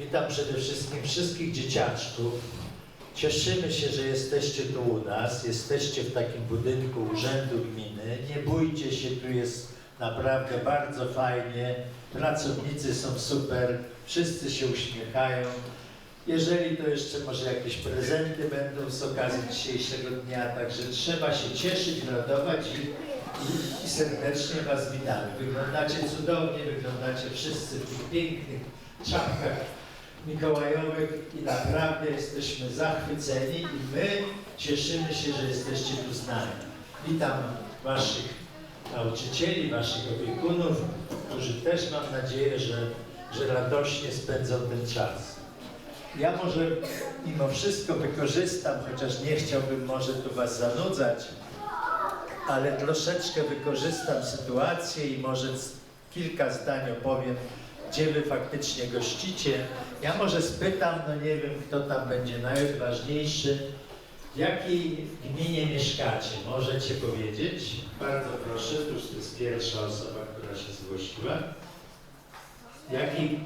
Witam przede wszystkim wszystkich dzieciaczków. Cieszymy się, że jesteście tu u nas. Jesteście w takim budynku Urzędu Gminy. Nie bójcie się, tu jest naprawdę bardzo fajnie. Pracownicy są super, wszyscy się uśmiechają. Jeżeli to jeszcze może jakieś prezenty będą z okazji dzisiejszego dnia, także trzeba się cieszyć, radować i, i, i serdecznie Was witamy. Wyglądacie cudownie, wyglądacie wszyscy w tych pięknych czapkach mikołajowych i naprawdę jesteśmy zachwyceni i my cieszymy się, że jesteście tu z nami. Witam Waszych nauczycieli, Waszych opiekunów, którzy też mam nadzieję, że, że radośnie spędzą ten czas. Ja może mimo wszystko wykorzystam, chociaż nie chciałbym może tu Was zanudzać, ale troszeczkę wykorzystam sytuację i może kilka zdań opowiem, gdzie Wy faktycznie gościcie. Ja może spytam, no nie wiem, kto tam będzie najważniejszy, w jakiej gminie mieszkacie? Możecie powiedzieć? Bardzo proszę, tu już to jest pierwsza osoba, która się zgłosiła. W jakiej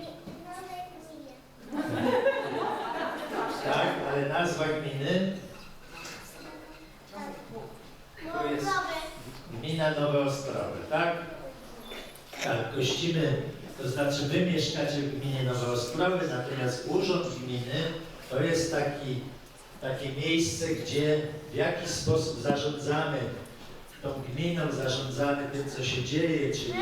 Tak, ale nazwa gminy to jest gmina Nowe Ostrowy, tak? Tak, gościmy, to znaczy wy mieszkacie w gminie Nowe Ostrowy, natomiast urząd gminy to jest taki, takie miejsce, gdzie w jakiś sposób zarządzamy tą gminą, zarządzamy tym, co się dzieje, czyli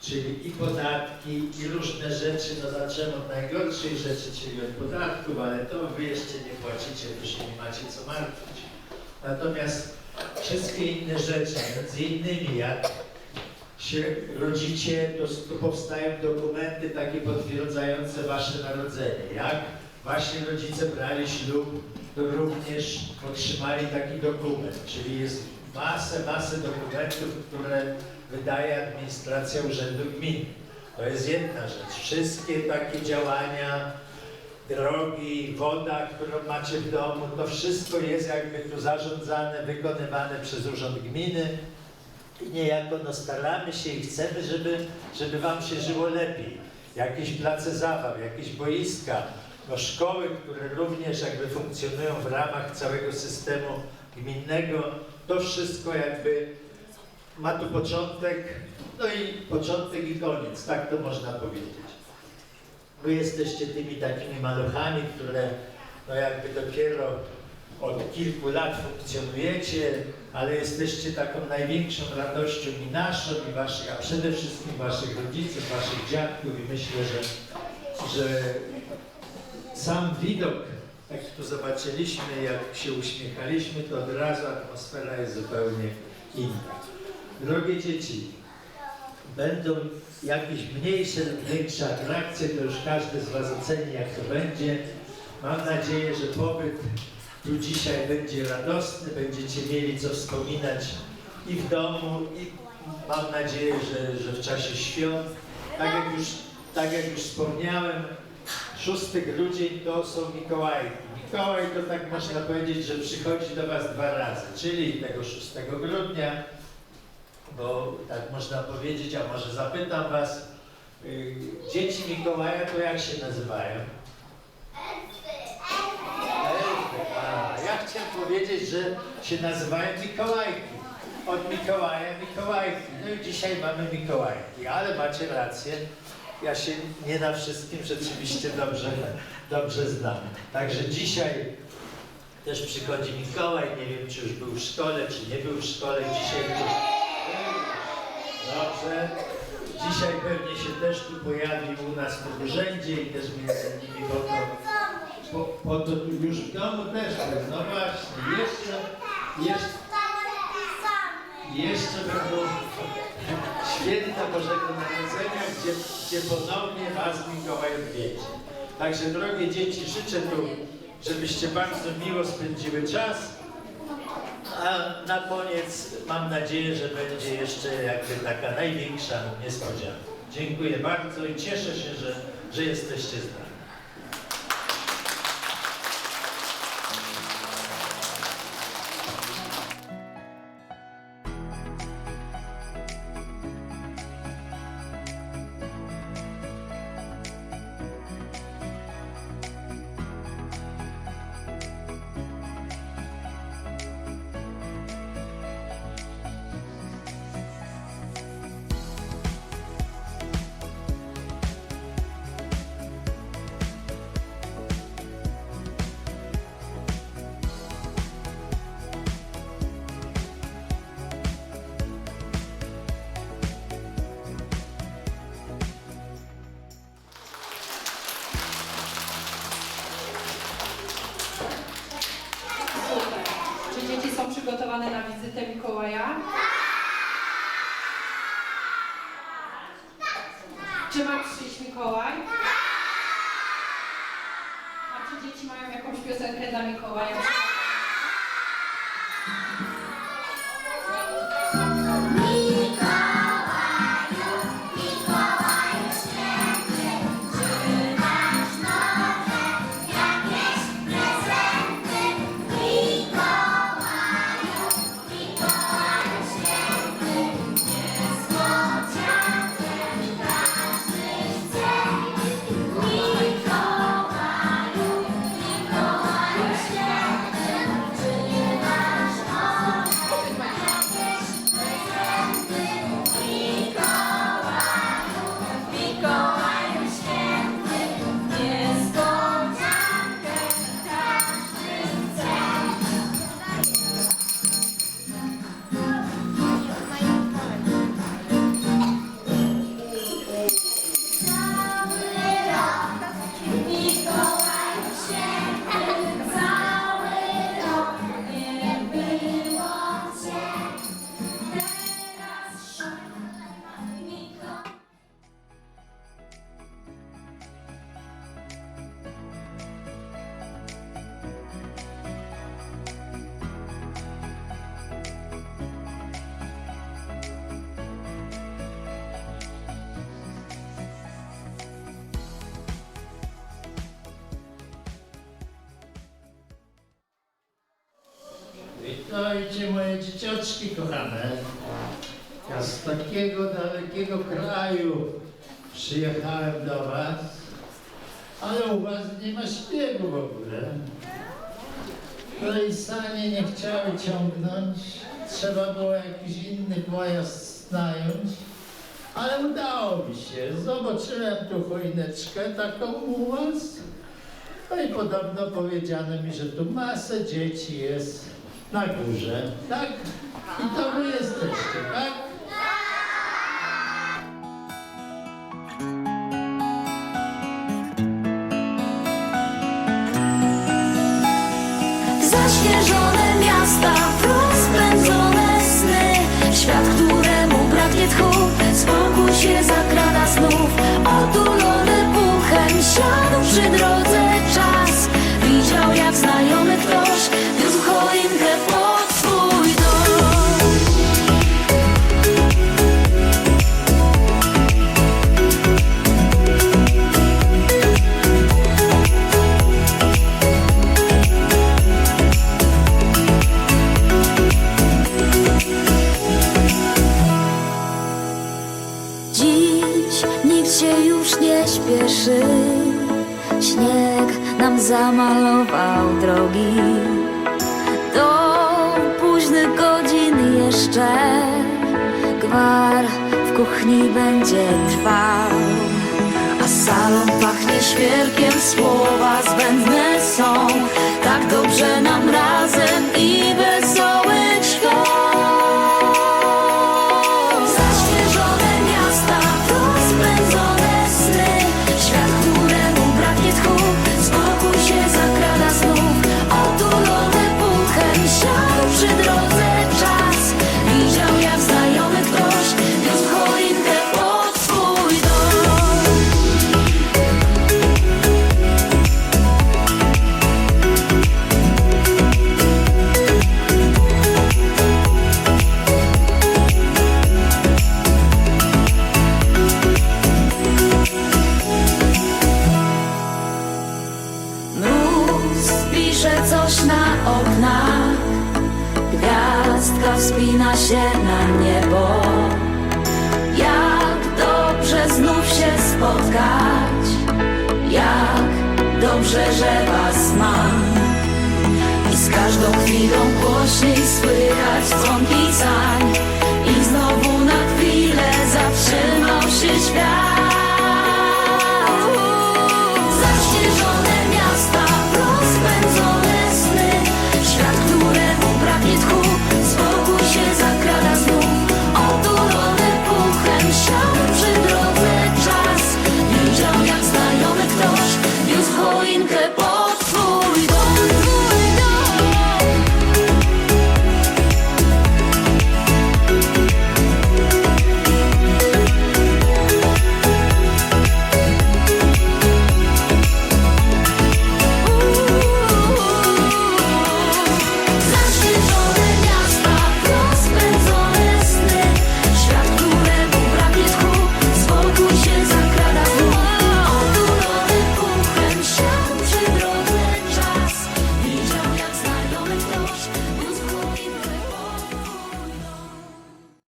czyli i podatki, i różne rzeczy, no zaczęło od najgorszej rzeczy, czyli od podatków, ale to wy jeszcze nie płacicie, to się nie macie co martwić. Natomiast wszystkie inne rzeczy, między innymi jak się rodzicie, to, powstają dokumenty takie potwierdzające wasze narodzenie. Jak wasi rodzice brali ślub, to również otrzymali taki dokument, czyli jest masę, masę dokumentów, które wydaje administracja Urzędu Gminy. To jest jedna rzecz. Wszystkie takie działania, drogi, woda, którą macie w domu, to wszystko jest jakby tu zarządzane, wykonywane przez Urząd Gminy niejako no, staramy się i chcemy, żeby, żeby Wam się żyło lepiej. Jakieś place zabaw, jakieś boiska, no, szkoły, które również jakby funkcjonują w ramach całego systemu gminnego, to wszystko jakby ma tu początek, no i początek i koniec, tak to można powiedzieć. Wy jesteście tymi takimi maluchami, które no jakby dopiero od kilku lat funkcjonujecie, ale jesteście taką największą radością i naszą, i waszych, a przede wszystkim waszych rodziców, waszych dziadków i myślę, że, że sam widok, jak tu zobaczyliśmy, jak się uśmiechaliśmy, to od razu atmosfera jest zupełnie inna. Drogie dzieci, będą jakieś mniejsze lub większe atrakcje, to już każdy z Was oceni, jak to będzie. Mam nadzieję, że pobyt tu dzisiaj będzie radosny, będziecie mieli co wspominać i w domu, i mam nadzieję, że, że w czasie świąt. Tak jak już, tak jak już wspomniałem, 6 grudzień to są Mikołajki. Mikołaj to tak można powiedzieć, że przychodzi do Was dwa razy, czyli tego 6 grudnia, bo tak można powiedzieć, a może zapytam Was, y, dzieci Mikołaja to jak się nazywają? Elfy. A, ja chciałem powiedzieć, że się nazywają Mikołajki. Od Mikołaja Mikołajki. No i dzisiaj mamy Mikołajki, ale macie rację. Ja się nie na wszystkim rzeczywiście dobrze, dobrze znam. Także dzisiaj też przychodzi Mikołaj. Nie wiem, czy już był w szkole, czy nie był w szkole. Dzisiaj był. Dobrze. Dzisiaj pewnie się też tu pojawił u nas w urzędzie i też między innymi po po, po to już w domu też był. No właśnie, jeszcze, jeszcze, jeszcze będą święta Bożego Narodzenia, gdzie, gdzie ponownie Was Mikołaj odwiedzi. Także drogie dzieci, życzę tu, żebyście bardzo miło spędziły czas. A na koniec mam nadzieję, że będzie jeszcze jakby taka największa niespodzianka. Dziękuję bardzo i cieszę się, że, że jesteście z nami. Wizytę Mikołaja? Czy ma Witajcie moje dzieciaczki kochane. Ja z takiego dalekiego kraju przyjechałem do was, ale u was nie ma śniegu w ogóle. Kolej sanie nie chciały ciągnąć, trzeba było jakiś inny pojazd znająć, ale udało mi się. Zobaczyłem tu choineczkę taką u was. No i podobno powiedziano mi, że tu masę dzieci jest na górze, tak? I to wy jesteście, tak? Zaśnieżone miasta, rozpędzone sny Świat, któremu braknie tchu Spokój się zakrada znów Otulony puchem Siadł przy drodze Dziś nikt się już nie śpieszy. Śnieg nam zamalował drogi. Do późnych godzin jeszcze Gwar w kuchni będzie trwał. A salon pachnie świerkiem Słowa zbędne wspina się na niebo. Jak dobrze znów się spotkać Jak dobrze, że was mam. I z każdą chwilą głośniej